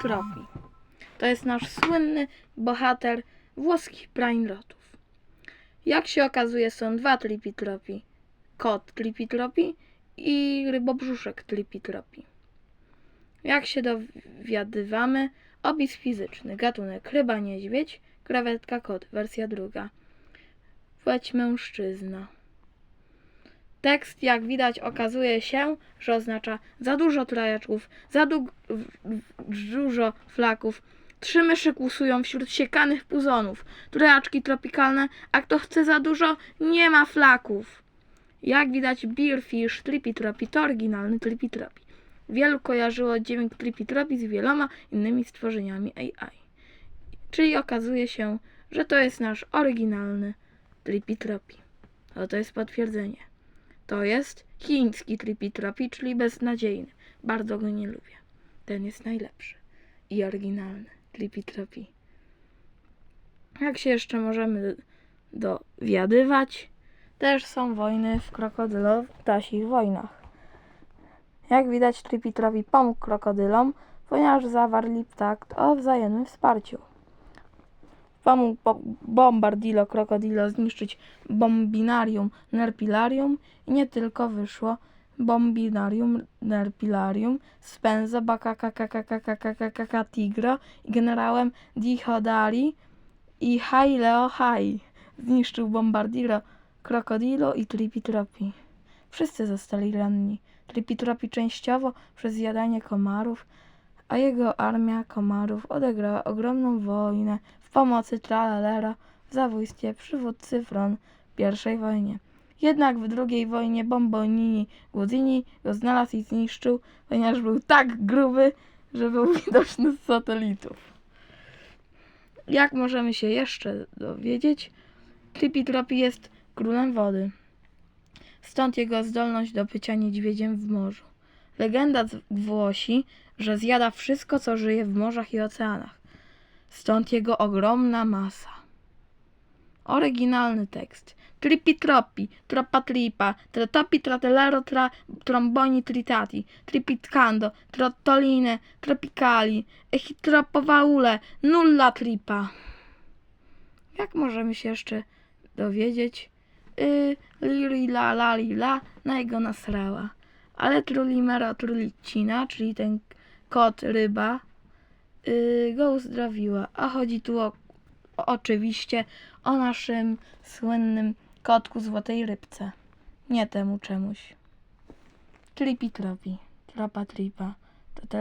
Troppi. To jest nasz słynny bohater włoskich brainrotów. Jak się okazuje, są dwa Trippi Troppi. Kot Trippi Troppi i rybobrzuszek Trippi Troppi. Jak się dowiadywamy, opis fizyczny, gatunek ryba, niedźwiedź, krewetka, kot, wersja druga. Płeć mężczyzna. Tekst, jak widać, okazuje się, że oznacza za dużo trajaczków, za du- dużo flaków. Trzy myszy kłusują wśród siekanych puzonów. Trajaczki tropikalne, a kto chce za dużo, nie ma flaków. Jak widać, Beerfish Trippy to oryginalny Trippy Wielu kojarzyło dźwięk Trippy z wieloma innymi stworzeniami AI. Czyli okazuje się, że to jest nasz oryginalny Trippy No to jest potwierdzenie. To jest chiński Trippy czyli beznadziejny. Bardzo go nie lubię. Ten jest najlepszy i oryginalny Trippy Jak się jeszcze możemy dowiadywać? Też są wojny w krokodylo-ptasich wojnach. Jak widać, Trippy pomógł krokodylom, ponieważ zawarli pakt o wzajemnym wsparciu. Bo- Bombardilo Krokodilo zniszczyć Bombinarium Nerpilarium i nie tylko wyszło Bombinarium Nerpilarium z Penzo Bakakakakakakakaka Tigro i generałem Dihodari i Haileo Hai. Zniszczył Bombardiro Krokodilo i Tripitropi. Wszyscy zostali ranni. Tripitropi częściowo przez zjadanie komarów, a jego armia komarów odegrała ogromną wojnę w pomocy Tralalera w zabójstwie przywódcy Fron w pierwszej wojnie. Jednak w drugiej wojnie Bombonini Guzini go znalazł i zniszczył, ponieważ był tak gruby, że był widoczny z satelitów. Jak możemy się jeszcze dowiedzieć? Trippy Tropi jest królem wody. Stąd jego zdolność do bycia niedźwiedziem w morzu. Legenda głosi, że zjada wszystko, co żyje w morzach i oceanach. Stąd jego ogromna masa. Oryginalny tekst. Trippi troppi, troppa tripa, tratopi tratelero tra tromboni tritati, tripitkando, trottoline, tropicali, echitropowaule, nulla tripa. Jak możemy się jeszcze dowiedzieć? Y, liri la la li la, na jego nasrała. Ale trulimero trulicina, czyli ten kot ryba, y, go uzdrowiła. A chodzi tu o, oczywiście o naszym słynnym kotku złotej rybce. Nie temu czemuś. Tripi tropi. Tropa tripa. To